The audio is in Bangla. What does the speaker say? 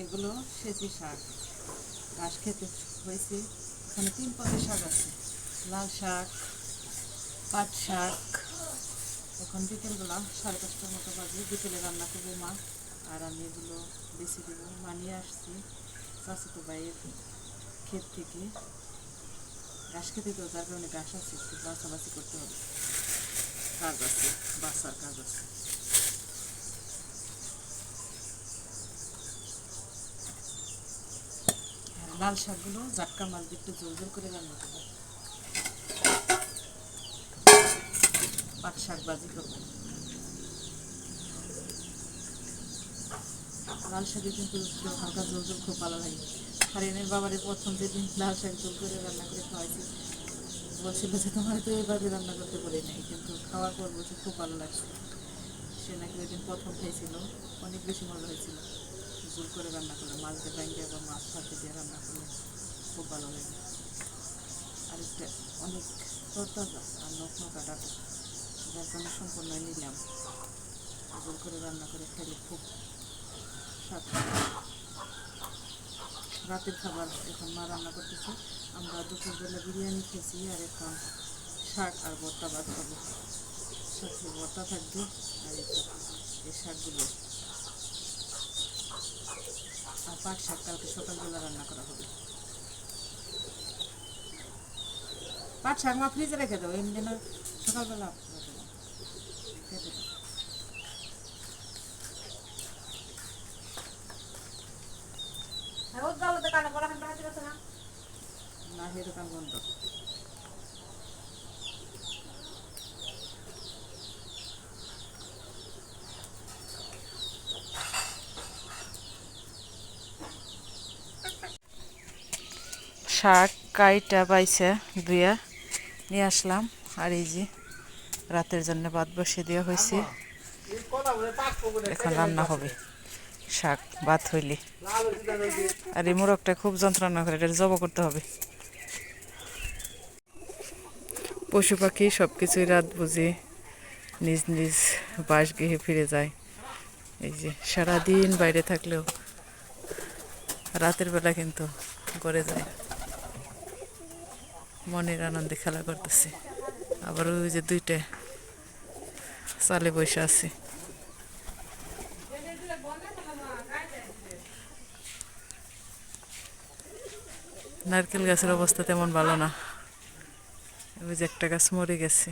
এগুলো সেচি শাক। ঘাস খেতে হয়েছে। এখানে তিন পদের শাক আছে। লাল শাক, পাট শাক। এখন বিকেলবেলা সাড়ে পাঁচটার মতো বাজে। বিকেলে রান্না করব মা। আর আমি এগুলো বেছে দেবো। মানিয়ে আসছি চাচাতো ভাইয়ের ক্ষেত থেকে। ঘাস খেতে তো যার কারণে ঘাস আছে, একটু বাছাবাছি করতে হবে। কাজ আছে বাসার কাজ আছে আর লাল শাকগুলো জাটকা মাছ দিয়ে জোর জোর করে রান্না করব। পাট শাক ভাজি লাল শাকে কিন্তু হালকা জোর জোর খুব ভালো লাগে। হারিয়ানের বাবারে প্রথম যেদিন লাল শাক জোর করে রান্না করে খাওয়াইছি, বলছিল যে তোমার তো এভাবে রান্না করতে পারি নাই, কিন্তু খাওয়ার পর বলছে খুব ভালো লাগছে। সে নাকি ওই দিন প্রথম খেয়েছিল, অনেক বেশি মজা হয়েছিল। জোর করে রান্না করলে, মাছ দিয়ে ব্যাঙ্গে বা মাছ করলে খুব ভালো লাগে আর একটা অনেক তরতাজা আর নখ নখা ডাটা যার কারণে সম্পূর্ণ নিলাম জোর করে রান্না করে খেলে খুব স্বাদ রাতের খাবার এখন মা রান্না করতেছে। আমরা দুপুরবেলা বিরিয়ানি খেয়েছি আর এখন শাক আর ভর্তা ভাত খাব। সাথে ভর্তা থাকবে আর এই শাকগুলো। আর পাট শাক কালকে সকালবেলা রান্না করা হবে। পাট শাক মা ফ্রিজে রেখে দেবো এমনি সকালবেলা খেতে না হে দোকান বন্ধ। শাক কাইটা পাইছে দুইয়া। নিয়ে আসলাম। আর এই যে রাতের জন্য ভাত বসিয়ে দেওয়া হয়েছে। এখন রান্না হবে। শাক, ভাত হইলে। আর এই মোরগটা খুব যন্ত্রণা করে, এটা জব করতে হবে। পশু পাখি সব কিছুই রাত বুঝে নিজ নিজ বাস বাসগৃহে ফিরে যায়। এই যে সারাদিন বাইরে থাকলেও রাতের বেলা কিন্তু করে যায়। মনের আনন্দে খেলা করতেছে। আবার ওই যে দুইটা চালে বসে আছে। নারকেল গাছের অবস্থা তেমন ভালো না। ওই যে একটা গাছ মরে গেছে।